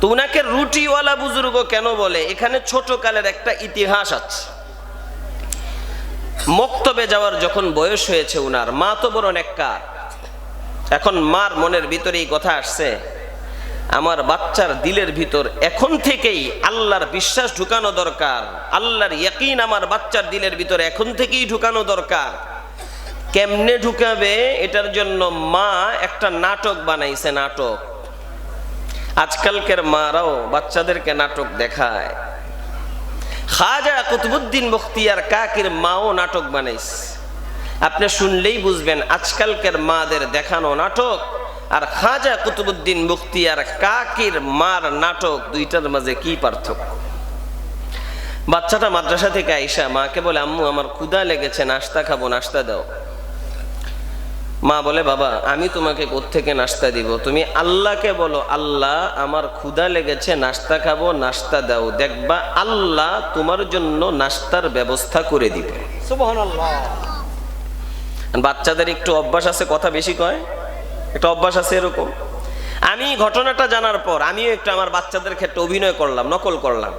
তো উনাকে রুটিওয়ালা বুজুর্গ কেন বলে? এখানে ছোট কালের একটা ইতিহাস আছে। মক্তবে যাওয়ার যখন বয়স হয়েছে উনার, মা তো বড় নেককার। এখন মার মনের ভিতরে এই কথা আসছে, আমার বাচ্চার দিলের ভিতর এখন থেকেই আল্লাহর বিশ্বাস ঢুকানো দরকার। আল্লাহর ইয়াকিন আমার বাচ্চার দিলের ভিতর এখন থেকেই ঢুকানো দরকার। কেমনে ঢুকাবে? এটার জন্য মা একটা নাটক বানাইছে, নাটক। আজকালকের মারাও বাচ্চাদেরকে নাটক দেখায়। খাজা কুতুবুদ্দিন বখতিয়ার কাকির মাও নাটক বানাইস আপনি শুনলেই বুঝবেন আজকালকের মাদের দেখানো নাটক আর খাজা কুতুবুদ্দিন বখতিয়ার কাকির মার নাটক দুইটার মাঝে কি পার্থক্য? বাচ্চাটা মাদ্রাসা থেকে আইসা মাকে বলে, আম্মু, আমার ক্ষুদা লেগেছে নাস্তা খাব নাস্তা দাও। মা বলে বাবা আমি তোমাকে থেকে নাস্তা দিব? তুমি আল্লাহকে বলো আল্লাহ আমার ক্ষুধা লেগেছে নাস্তা খাব নাস্তা দাও। দেখবা আল্লাহ তোমার জন্য নাস্তার ব্যবস্থা করে দিবে। বাচ্চাদের একটু অভ্যাস আছে কথা বেশি কয়? একটা অভ্যাস আছে এরকম? আমি ঘটনাটা জানার পর আমিও একটু আমার বাচ্চাদের ক্ষেত্রে অভিনয় করলাম নকল করলাম।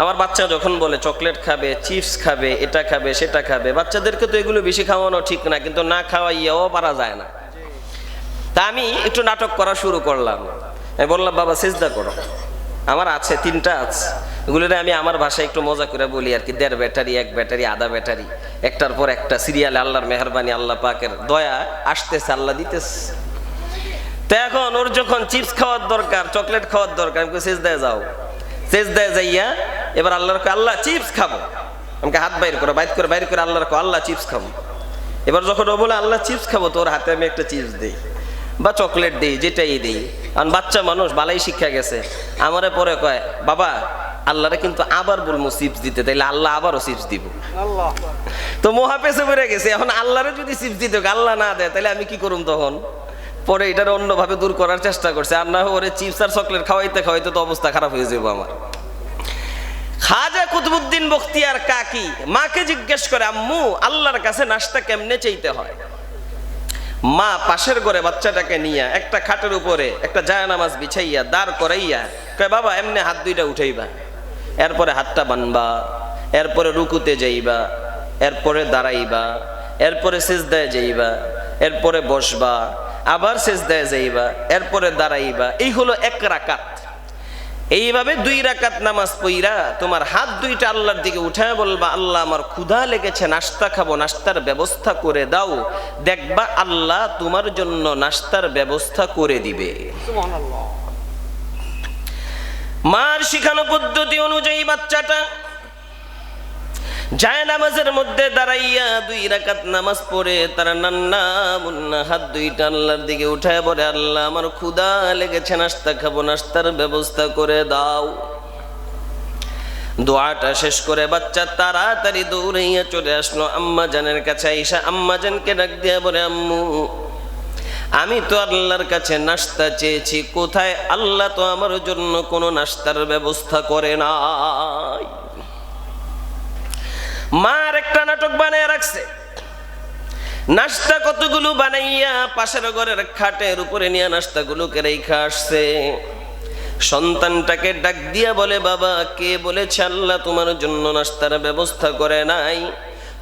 আমার বাচ্চা যখন বলে, চকলেট খাবে, চিপস খাবে, এটা খাবে, সেটা খাবে, বাচ্চাদেরকে তো এগুলো বেশি খাওয়ানো ঠিক না, কিন্তু না খাওয়াইয়াও পারা যায় না। তা আমি একটু নাটক করা শুরু করলাম। আমি বললাম, বাবা, সেজদা করো। আমার আছে, তিনটা আছে। এগুলোরে আমি আমার ভাষায় একটু মজা করে বলি আর কি, দেড় ব্যাটারি, এক ব্যাটারি, আধা ব্যাটারি, একটার পর একটা সিরিয়ালে আল্লাহর মেহরবানি, আল্লাহ পাকের দয়া, আসতেছে, আল্লাহ দিতেছে। তো এখন ওর যখন চিপস খাওয়ার দরকার, চকলেট খাওয়ার দরকার, আমি দেয় যাও। দেয় যাইয়া এবার আল্লাহর আল্লাহ চিপস খাব। আমাকে হাত বাইর করো, বাইর করে বাইর করে আল্লাহর আল্লাহ চিপস খাব। এবার যখন ও বলে, আল্লাহ চিপস খাব, তোর হাতে আমি একটা চিপস দিই বা চকলেট দিই, যেটাই দিই। কারণ বাচ্চা মানুষ বালাই শিক্ষা গেছে। আমারে পরে কয়, বাবা, আল্লাহরে কিন্তু আবার বলব চিপস দিতে, তাইলে আল্লাহ আবারও চিপস দিব। তো মহাপেসে বেড়ে গেছে, এখন আল্লাহরে যদি চিপস দিতে আল্লাহ না দেয় তাহলে আমি কি করুম তখন? পরে এটার অন্যভাবে দূর করার চেষ্টা করছে, আর না ওরে চিপস আর চকলেট খাওয়াইতে খাওয়াইতে তো অবস্থা খারাপ হয়ে যাব আমার। খাজা কুতুবুদ্দিন বখতিয়ার কাকি মাকে জিজ্ঞেস করে, আম্মু, আল্লাহর কাছে নাস্তা কেমনে চাইতে হয়? মা পাশের ঘরে বাচ্চাটাকে নিয়ে একটা খাটের উপরে একটা জায়নামাজ বিছাইয়া, দাঁড় করাইয়া কয়, বাবা, এমনি হাত দুইটা উঠাইবা। এরপরে হাতটা বানবা, এরপরে রুকুতে যাইবা, এরপরে দাঁড়াইবা, এরপরে সেজদায় যাইবা, এরপরে বসবা, আবার সেজদায় যাইবা, এরপরে দাঁড়াইবা। এই হলো এক রাকাত। এইভাবে দুই রাকাত নামাজ পইরা তোমার হাত দুইটা আল্লাহর দিকে উঠায় বলবা আল্লাহ আমার ক্ষুধা লেগেছে নাস্তা খাব নাস্তার ব্যবস্থা করে দাও। দেখবা আল্লাহ তোমার জন্য নাস্তার ব্যবস্থা করে দিবে। মার শিখানো পদ্ধতি অনুযায়ী বাচ্চাটা যায় নামাজের মধ্যে দাঁড়াইয়া দুই রাকাত নামাজ পড়ে, তারা নান্না মুন্না হাত দুইটা আল্লাহর দিকে উঠায় পড়ে আল্লাহ, আমার ক্ষুদা লেগেছে, নাস্তা খাব, নাস্তার ব্যবস্থা করে দাও। দোয়াটা শেষ করে বাচ্চা তাড়াতাড়ি দৌড়াইয়া চলে আসলো আম্মা জানের কাছে। আইসা আম্মা জানকে ডাক দিয়া বলে, আম্মু, আমি তো আল্লাহর কাছে নাস্তা চেয়েছি, কোথায় আল্লাহ তো আমার জন্য কোনো নাস্তার ব্যবস্থা করে নাই? মার একটা নাটক বানিয়ে রাখছে। নাস্তা কতগুলো বানাইয়া পাশের ঘরের খাটের উপরে নিয়ে নাস্তাগুলোকে রেখা আসছে। সন্তানটাকে ডাক দিয়া বলে, বাবা, কে বলেছে আল্লাহ তোমার জন্য নাস্তার ব্যবস্থা করে নাই?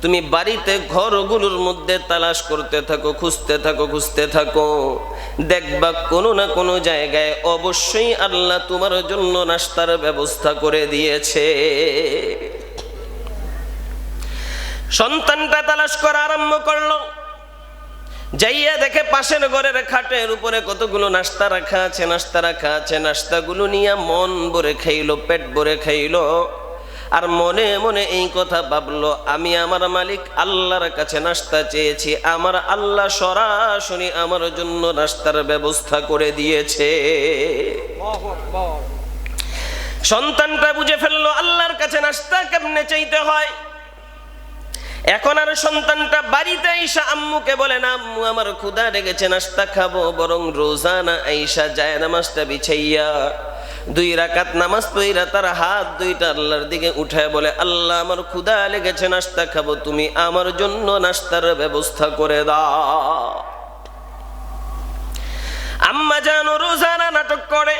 তুমি বাড়িতে ঘরগুলোর মধ্যে তালাশ করতে থাকো, খুঁজতে থাকো খুঁজতে থাকো। দেখবা কোনো না কোনো জায়গায় অবশ্যই আল্লাহ তোমার জন্য নাস্তার ব্যবস্থা করে দিয়েছে। সন্তানটা তালাশ করা আরম্ভ করল। যাইয়া দেখে পাশের ঘরের খাটের উপরে কতগুলো নাস্তা রাখা আছে, নাস্তা রাখা আছে, নাস্তাগুলো নিয়ে মন ভরে খাইলো, পেট ভরে খাইলো। আর মনে মনে এই কথা ভাবলো, আমি আমার মালিক আল্লাহর কাছে নাস্তা চেয়েছি, আমার আল্লাহ সরাসরি আমার জন্য নাস্তার ব্যবস্থা করে দিয়েছে। সন্তানটা বুঝে ফেলল, আল্লাহর কাছে নাস্তা কেমনে চাইতে হয়? এখন আর সন্তানটা বাড়িতে আইসা আম্মুকে বলে, না আম্মু, আমার ক্ষুধা লেগেছে, নাস্তা খাব। বরং রোজানা আইসা যায় নামাজটা বিছাইয়া দুই রাকাত নামাজ পইরা তার হাত দুইটা আল্লাহর দিকে উঠায় বলে, আল্লাহ, আমার ক্ষুধা লেগেছে, নাস্তা খাব, তুমি আমার জন্য নাস্তার ব্যবস্থা করে দাও। আম্মা জানো রোজানা নাটক করে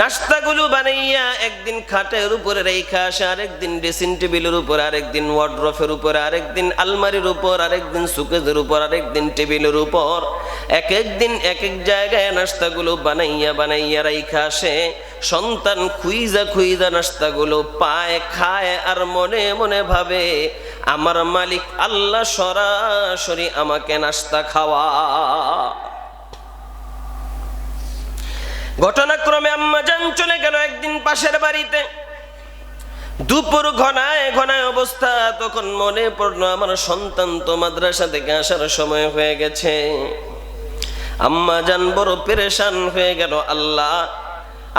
নাস্তাগুলো বানাইয়া একদিন খাটের উপরে রেখা আসে, আরেকদিন ড্রেসিং টেবিলের উপর, আরেকদিন ওয়ার্ড্রফের উপর, আরেকদিন আলমারির উপর, আরেকদিন সুকেজের উপর, আরেকদিন টেবিলের উপর। এক একদিন এক এক জায়গায় নাস্তাগুলো বানাইয়া বানাইয়া রেখা আসে। সন্তান খুইজা খুইজা নাস্তাগুলো পায়, খায় আর মনে মনে ভাবে, আমার মালিক আল্লাহ সরাসরি আমাকে নাস্তা খাওয়া। ঘটনাক্রমে আম্মা জান চলে গেল একদিন পাশের বাড়িতে? দুপুর ঘনায় ঘনায় অবস্থা, তখন মনে পড়ল আমার সন্তান তো মাদ্রাসা থেকে আসার সময় হয়ে গেছে। আম্মা জান বড় পেরেশান হয়ে গেল, আল্লাহ,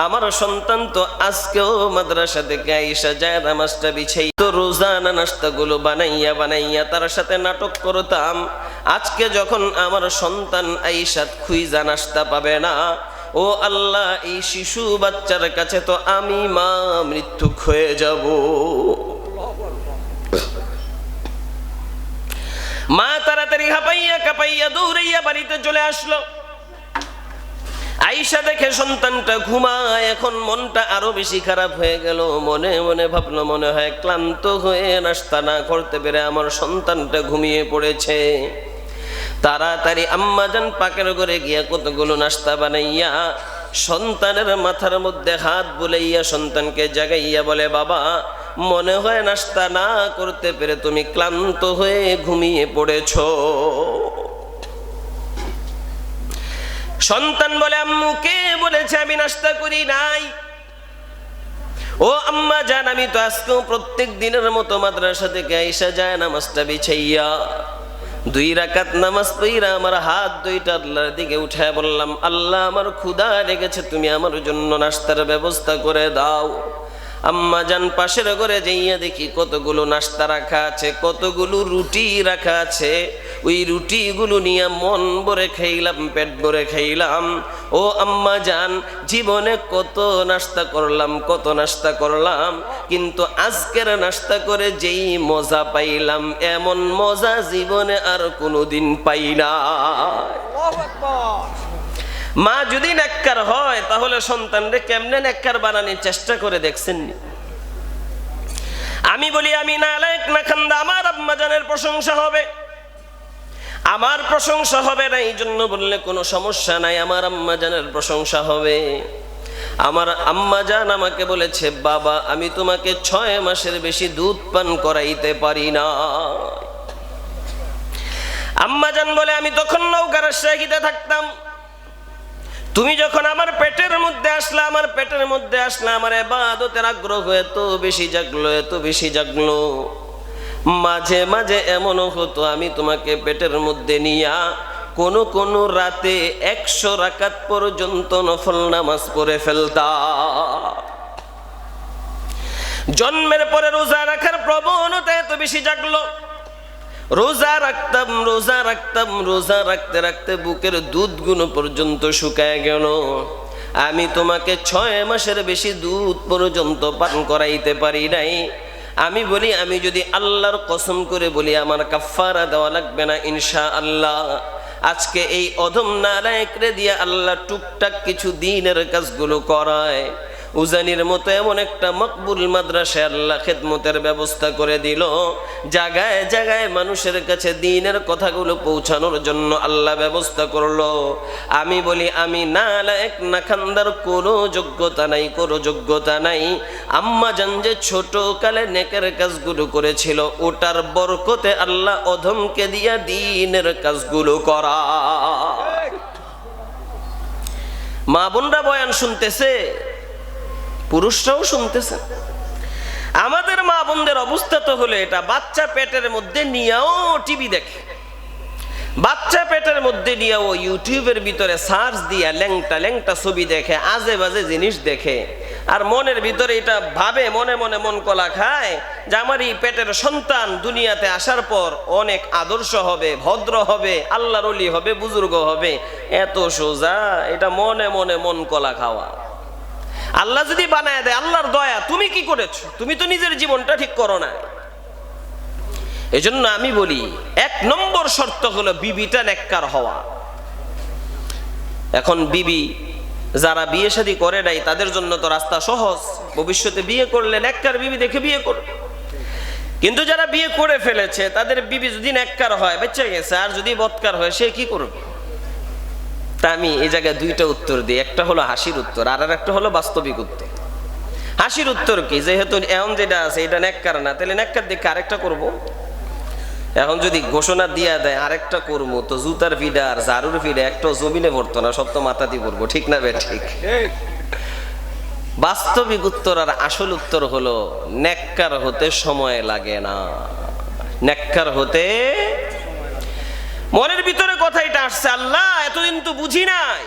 আমার সন্তান তো আজকেও মাদ্রাসা থেকে আইসা যায়, নামাজটা বিছাই তো রোজানা নাস্তাগুলো বানাইয়া বানাইয়া তার সাথে নাটক করতাম। আজকে যখন আমার সন্তান আইসাত খুইজা নাস্তা পাবে না ও আল্লাহ, এই শিশু বাচ্চার কাছে তো আমি মা মৃত্যু হয়ে যাব। মা তাড়াতাড়ি হাঁপাইয়া কাঁপাইয়া দৌড়াইয়া বাড়িতে চলে আসলো। আইসা দেখে সন্তানটা ঘুমায়, এখন মনটা আরও বেশি খারাপ হয়ে গেল। মনে মনে ভাবলো, মনে হয় ক্লান্ত হয়ে নাস্তা না করতে পেরে আমার সন্তানটা ঘুমিয়ে পড়েছে। তাড়াতাড়ি আম্মাজান পাকের ঘরে গিয়া কতগুলো নাস্তা বানাইয়া সন্তানের মাথার মধ্যে হাত বুলাইয়া সন্তানকে জাগাইয়া বলে, বাবা, মনে হয় নাস্তা না করতে পেরে তুমি ক্লান্ত হয়ে ঘুমিয়ে পড়েছ। সন্তান বলে, আম্মু, কে বলেছে আমি নাস্তা করি নাই? ও আম্মা জান, আমি তো আজকেও প্রত্যেক দিনের মতো মাদ্রাসা থেকে আইসা যায় নামাজটা বিছাইয়া। দুই রাকাত নামাজ পইরা আমার হাত দুইটা আল্লাহর দিকে উঠে বললাম, আল্লাহ, আমার ক্ষুধা লেগেছে, তুমি আমার জন্য নাস্তার ব্যবস্থা করে দাও। আম্মা যান পাশের ঘরে যাইয়া দেখি কতগুলো নাস্তা রাখা আছে, কতগুলো রুটি রাখা আছে। ওই রুটিগুলো নিয়ে মন ভরে খাইলাম, পেট ভরে খাইলাম। ও আম্মা যান জীবনে কত নাস্তা করলাম, কত নাস্তা করলাম। কিন্তু আজকের নাস্তা করে যেই মজা পাইলাম, এমন মজা জীবনে আর কোনোদিন পাই না। মা যদি নেককার হয়, তাহলে সন্তানরে কেমনে নেককার বানানোর চেষ্টা করে দেখছেন? নি? আমি বলি আমি না লাইক না খান্দা, আমার আম্মা জানের প্রশংসা হবে। আমার প্রশংসা হবে না এই জন্য বললে কোনো সমস্যা নাই, আমার আম্মা জানের প্রশংসা হবে। আমার আম্মা জান আমাকে বলেছে, বাবা, আমি তোমাকে ছয় মাসের বেশি দুধ পান করাইতে পারি না। আম্মা জান বলে, আমি তখন নৌকার শাহিদে থাকতাম। তুমি যখন আমার পেটের মধ্যে আসলে, আমার পেটের মধ্যে আসলে আমার এবাদতের আগ্রহ এত বেশি জাগলো, এত বেশি জাগলো। মাঝে মাঝে এমনও হতো, আমি তোমাকে পেটের মধ্যে নিয়া কোন কোন রাতে একশো রাকাত পর্যন্ত নফল নামাজ পড়ে ফেলতাম। জন্মের পরে রোজা রাখার প্রবণতা এত বেশি জাগলো। রোজা রাখতাম রোজা রাখতাম, রোজা রাখতে রাখতে বুকের দুধগুলো পর্যন্ত শুকায় গেল। আমি তোমাকে ছয় মাসের বেশি দুধ পর্যন্ত পান করাইতে পারি নাই। আমি বলি, আমি যদি আল্লাহর কসম করে বলি, আমার কাফারা দেওয়া লাগবে না ইনশা আল্লাহ আজকে এই অধম নারায়করে দিয়ে আল্লাহ টুকটাক কিছু দিনের কাজগুলো করায়। উজানির মতো এমন একটা মকবুল মাদ্রাসায় আল্লাহ খেদমতের ব্যবস্থা করে দিল। জায়গায় জায়গায় মানুষের কাছে দিনের কথাগুলো পৌঁছানোর জন্য আল্লাহ ব্যবস্থা করল। আমি বলি আমি না লায়ক না খান্দার কোনো যোগ্যতা নাই কোনো যোগ্যতা নাই। আম্মা জান যে ছোট কালে নেকের কাজগুলো করেছিল ওটার বরকতে আল্লাহ অধমকে দিয়া দিনের কাজগুলো করা। মা বোনরা বয়ান শুনতেছে পুরুষরাও শুনতেছে। আমাদের মা বোনদের অবস্থা তো হলো এটা, বাচ্চা পেটের মধ্যে নিয়েও টিভি দেখে। বাচ্চা পেটের মধ্যে নিয়েও ইউটিউবের ভিতরে সার্চ দিয়া ল্যাংটা ল্যাংটা ছবি দেখে, আজে বাজে জিনিস দেখে। আর মনের ভিতরে এটা ভাবে, মনে মনে মন কলা খায় যে আমার এই পেটের সন্তান দুনিয়াতে আসার পর অনেক আদর্শ হবে, ভদ্র হবে, আল্লাহর অলি হবে, বুজুর্গ হবে, এত সোজা, এটা মনে মনে মন কলা খাওয়া। আল্লাহ যদি বানায় দেয়, আল্লাহর দয়া, তুমি কি করেছ? তুমি তো নিজের জীবনটা ঠিক করো না এজন্য আমি বলি, এক নম্বর শর্ত হলো বিবিটা নেককার হওয়া। এখন বিবি যারা বিয়ে শাদী করে নাই, তাদের জন্য তো রাস্তা সহজ। ভবিষ্যতে বিয়ে করলে নেককার বিবি দেখে বিয়ে করবে। কিন্তু যারা বিয়ে করে ফেলেছে, তাদের বিবি যদি নেককার হয়, বেঁচে গেছে, আর যদি বৎকার হয়, সে কি করবে? তা আমি এই জায়গায় দুইটা উত্তর দিই। একটা হলো হাসির উত্তর, আর একটা হলো বাস্তবিক উত্তর। হাসির উত্তর কি? যেহেতু এখন যেটা আছে, এটা নেককার না, তাহলে নেককার দেখে আরেকটা করব। এখন যদি ঘোষণা দিয়া দেয়, আরেকটা করব, তো জুতার ফিডা আর ঝাড়ুর ফিডা, একটা জমিনে পড়তো না সব তো মাথাতে পড়ব, ঠিক না বে ঠিক? বাস্তবিক উত্তর আর আসল উত্তর হলো নেককার হতে সময় লাগে না। নেককার হতে মনের ভিতরে কথা এটা আসছে, আল্লাহ এতদিন তো বুঝি নাই।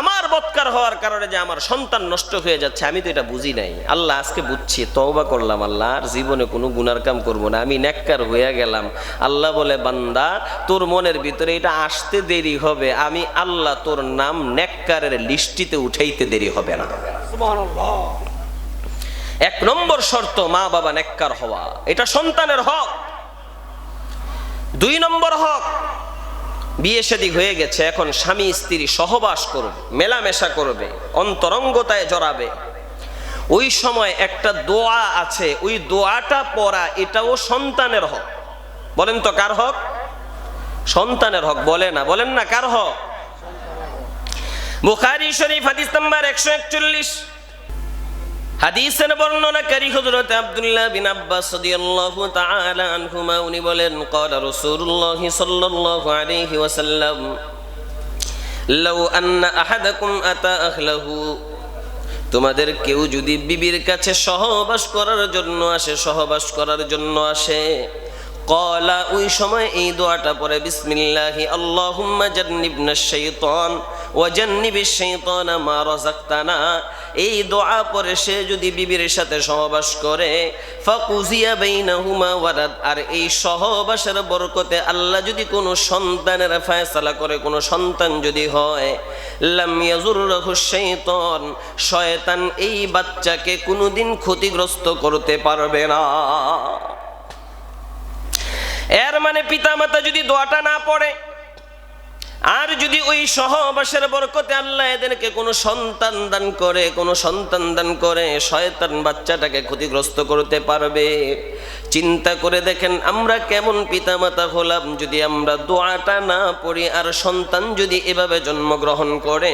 আমার বৎকার হওয়ার কারণে যে আমার সন্তান নষ্ট হয়ে যাচ্ছে আমি তো এটা বুঝি নাই। আল্লাহ আজকে বুঝছি তওবা করলাম আল্লাহ আর জীবনে কোনো গুনার কাম করব না। আমি নেককার হয়ে গেলাম। আল্লাহ বলে বান্দা তোর মনের ভিতরে এটা আসতে দেরি হবে। আমি আল্লাহ তোর নাম নেককারের লিস্টিতে উঠাইতে দেরি হবে না। এক নম্বর শর্ত মা বাবা নেককার হওয়া। এটা সন্তানের হক। দুই নম্বর হক বিয়ে শাদী হয়ে গেছে, এখন স্বামী স্ত্রী সহবাস করবে, মেলামেশা করবে, অন্তরঙ্গতায় জড়াবে। ওই সময় একটা দোয়া আছে, ওই দোয়াটা পড়া এটাও সন্তানের হক। বলেন তো কার হক? সন্তানের হক, বলে না, বলেন না কার হক? বুখারি শরীফ হাদিস নাম্বার একশো একচল্লিশ। হাদিসের বর্ণনাকারী হযরত আব্দুল্লাহ বিন আব্বাস রাদিয়াল্লাহু তাআলা আনহুমা উনি বলেন قال রাসূলুল্লাহ সাল্লাল্লাহু আলাইহি ওয়াসাল্লাম লাউ আন্না আহাদাকুম আতা আহলাহু তোমাদের কেউ যদি বিবির কাছে সহবাস করার জন্য আসে সহবাস করার জন্য আসে কলা ওই সময় এই দোয়াটা পরে বিসমিল্লাহি আল্লাহুম্মা জান্নিবনা শাইতান ওয়া জান্নিবিশ শাইতানা মা রাযাকতানা। এই দোয়া পরে সে যদি বিবির সাথে সহবাস করে, ফাকুজিয়া বাইনাহুমা ওয়ালাদ আর এই সহবাসের বরকতে আল্লাহ যদি কোনো সন্তানের ফয়সালা করে, কোনো সন্তান যদি হয়, লাম ইয়াজুরহু শাইতান। শয়তান এই বাচ্চাকে কোনোদিন ক্ষতিগ্রস্ত করতে পারবে না। এর মানে পিতামাতা যদি দোয়াটা না পড়ে আর যদি ওই সহবাসের বরকতে আল্লাহ এদেরকে কোনো সন্তান দান করে, কোনো সন্তান দান করে, শয়তান বাচ্চাটাকে ক্ষতিগ্রস্ত করতে পারবে। চিন্তা করে দেখেন আমরা কেমন পিতামাতা হলাম যদি আমরা দোয়াটা না পড়ি আর সন্তান যদি এভাবে জন্মগ্রহণ করে,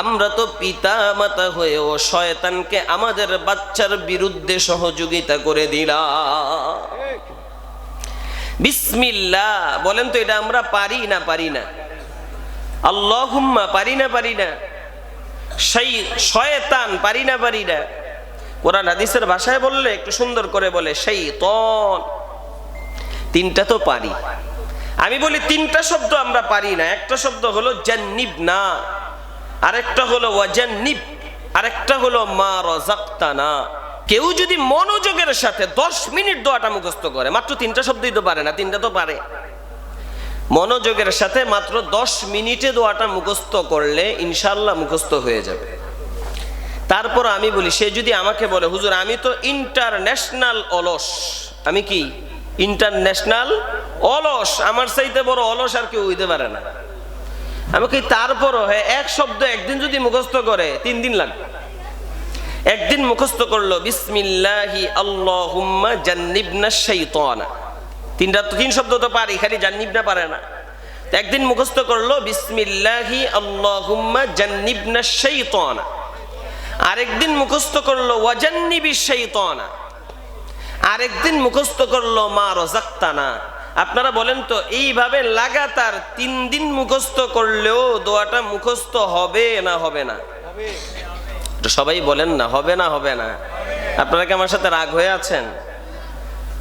আমরা তো পিতা মাতা হয়েও শয়তানকে আমাদের বাচ্চার বিরুদ্ধে সহযোগিতা করে দিলাম। বিসমিল্লাহ, বলেন তো এটা আমরা পারি না পারি না? আল্লাহুম্মা, পারি না পারি না। সেই শয়তান, পারি না পারি না। কোরআন হাদিসের ভাষায় বললে, একটু সুন্দর করে বলে সেই তন তিনটা তো পারি। আমি বলি, তিনটা শব্দ আমরা পারি না। একটা শব্দ হলো জান্নিব না আরেকটা হলো ওয়াজান্নিব, আরেকটা হলো মা রাযাক্তানা। কেউ যদি মনোযোগের সাথে দশ মিনিট দোয়াটা মুখস্থ করে, মাত্র তিনটা শব্দই তো পারে না, তিনটা তো পারে। মনোযোগের সাথে মাত্র দশ মিনিটে দোয়াটা মুখস্থ করলে ইনশাল্লাহ মুখস্থ হয়ে যাবে। তারপর আমি বলি, সে যদি আমাকে বলে, হুজুর, আমি তো ইন্টারন্যাশনাল অলস। আমি কি? ইন্টারন্যাশনাল অলস? আমার চাইতে বড় অলস আর কেউ হইতে পারে না। আমি কি তারপরও হ্যাঁ এক শব্দ একদিন যদি মুখস্থ করে, তিন দিন লাগবে। একদিন মুখস্থ করল, বিসমিল্লাহি আল্লাহুম্মা জান্নিবনা শাইতানা। তিনটা তিন শব্দ তো পারি, খালি জান্নিবনা পারে না। একদিন মুখস্থ করল, বিসমিল্লাহি আল্লাহুম্মা জান্নিবনা শাইতানা। আরেকদিন মুখস্থ করল, ওয়াজান্নিবি শাইতানা। আরেকদিন মুখস্থ করল, মা রাযাক্তানা আপনারা বলেন তো, এইভাবে লাগাতার তিন দিন মুখস্থ করলেও দোয়াটা মুখস্থ হবে না হবে না? সবাই বলেন না, হবে না হবে না। আপনারা কি আমার সাথে রাগ হয়ে আছেন?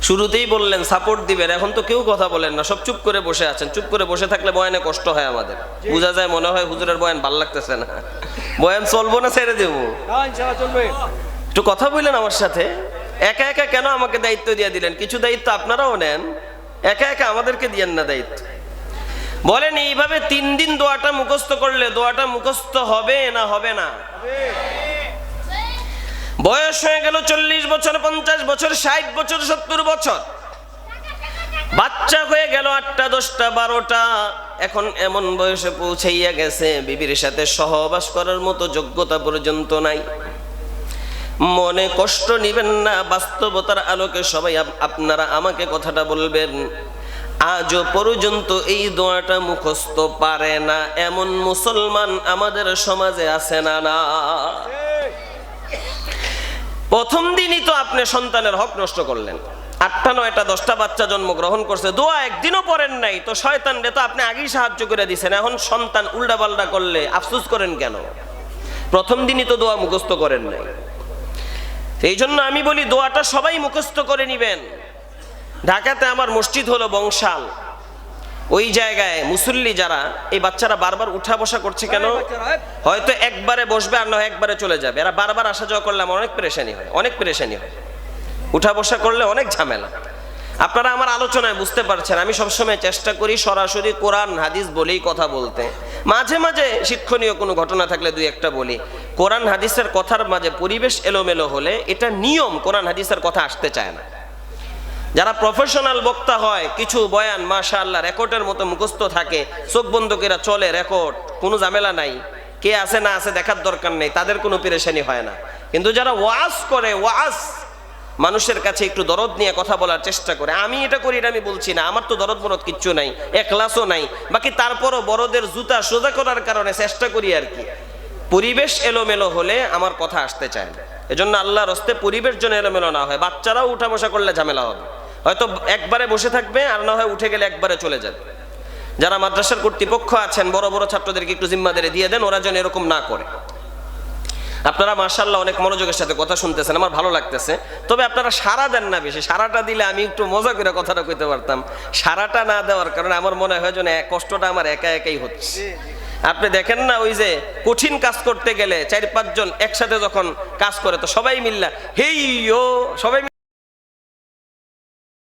শুরুতেই বললেন সাপোর্ট দিবেন এখন তো কেউ কথা বলেন না সব চুপ করে বসে আছেন। চুপ করে বসে থাকলে বয়ানে কষ্ট হয় আমাদের। বোঝা যায় মনে হয় হুজুরের বয়ান ভালো লাগতেছে না। বয়ান চলবো না ছেড়ে দেবো? একটু কথা বললেন আমার সাথে? একা একা কেন আমাকে দায়িত্ব দিয়ে দিলেন? কিছু দায়িত্ব আপনারাও নেন। একা একা আমাদেরকে দিয়েন না দায়িত্ব। বলেন এইভাবে তিন দিন দোয়াটা মুখস্থ করলে দোয়াটা মুখস্থ হবে না হবে না? বয়স হয়ে গেল চল্লিশ বছর, পঞ্চাশ বছর, ষাট বছর, সত্তর বছর। বাচ্চা হয়ে গেল আটটা, দশটা, বারোটা। এখন এমন বয়সে পৌঁছাইয়া গেছে, বিবির সাথে সহবাস করার মতো যোগ্যতা পর্যন্ত নাই। মনে কষ্ট নিবেন না, বাস্তবতার আলোকে সবাই আপ- আপনারা আমাকে কথাটা বলবেন। আজও পর্যন্ত এই দোয়াটা মুখস্থ পারে না, এমন মুসলমান আমাদের সমাজে আছে না না। প্রথম দিনই তো আপনি সন্তানের হক নষ্ট করলেন। আটটা, নয়টা, দশটা বাচ্চা জন্মগ্রহণ করছে, দোয়া একদিনও পড়েন নাই। তো শয়তান রে তো আপনি আগেই সাহায্য করে দিছেন, এখন সন্তান উল্টা পাল্টা করলে আফসুস করেন কেন? প্রথম দিনই তো দোয়া মুখস্থ করেন নাই। এই জন্য আমি বলি, দোয়াটা সবাই মুখস্থ করে নিবেন। ঢাকাতে আমার মসজিদ হলো বংশাল। ওই জায়গায় মুসল্লি যারা এই বাচ্চারা বারবার উঠা বসা করছে কেন? হয়তো একবারে বসবে আর নয় একবারে চলে যাবে। এরা বারবার আসা যাওয়া করলে আমার অনেক পেরেশানি হয় অনেক পেরেশানি হয়। উঠা বসা করলে অনেক ঝামেলা। আপনারা আমার আলোচনায় বুঝতে পারছেন আমি সবসময় চেষ্টা করি সরাসরি কোরআন হাদিস বলেই কথা বলতে। মাঝে মাঝে শিক্ষণীয় কোনো ঘটনা থাকলে দুই একটা বলি। কোরআন হাদিসের কথার মাঝে পরিবেশ এলোমেলো হলে এটা নিয়ম কোরআন হাদিসের কথা আসতে চায় না। যারা প্রফেশনাল বক্তা হয়, কিছু বয়ান মাশা আল্লাহ রেকর্ডের মতো মুখস্থ থাকে, চোখ বন্ধ করে চলে রেকর্ড, কোনো ঝামেলা নাই। কে আছে না আছে দেখার দরকার নেই, তাদের কোনো পেরেশানি হয় না। কিন্তু যারা ওয়াজ করে, ওয়াজ, মানুষের কাছে একটু দরদ নিয়ে কথা বলার চেষ্টা করে, আমি এটা করি এটা আমি বলছি না, আমার তো দরদ মরদ কিচ্ছু নাই একলাসও নাই, বাকি তারপরও বড়দের জুতা সোজা করার কারণে চেষ্টা করি আর কি। পরিবেশ এলোমেলো হলে আমার কথা আসতে চায় না। এজন্য আল্লাহর হস্তে পরিবেশ যেন এলোমেলো না হয়, বাচ্চারাও উঠা বসা করলে ঝামেলা হবে। হয়তো একবারে বসে থাকবে, আর না হয় উঠে গেলে একবারে চলে যাবে। যারা মাদ্রাসার কর্তৃপক্ষ আছেন, বড় বড় ছাত্রদেরকে একটু জিম্মাদারি দিয়ে দেন, ওরা যেন এরকম না করে। আপনারা মার্শাল্লাহ অনেক মনোযোগের সাথে কথা শুনতেছেন, আমার ভালো লাগতেছে। তবে আপনারা সারা দেন না বেশি সারাটা দিলে আমি একটু মজা করে কথাটা কইতে পারতাম। সারাটা না দেওয়ার কারণে আমার মনে হয় যেন কষ্টটা আমার একা একাই হচ্ছে। আপনি দেখেন না, ওই যে কঠিন কাজ করতে গেলে চার পাঁচজন একসাথে যখন কাজ করে, তো সবাই মিল্লা হেই ও সবাই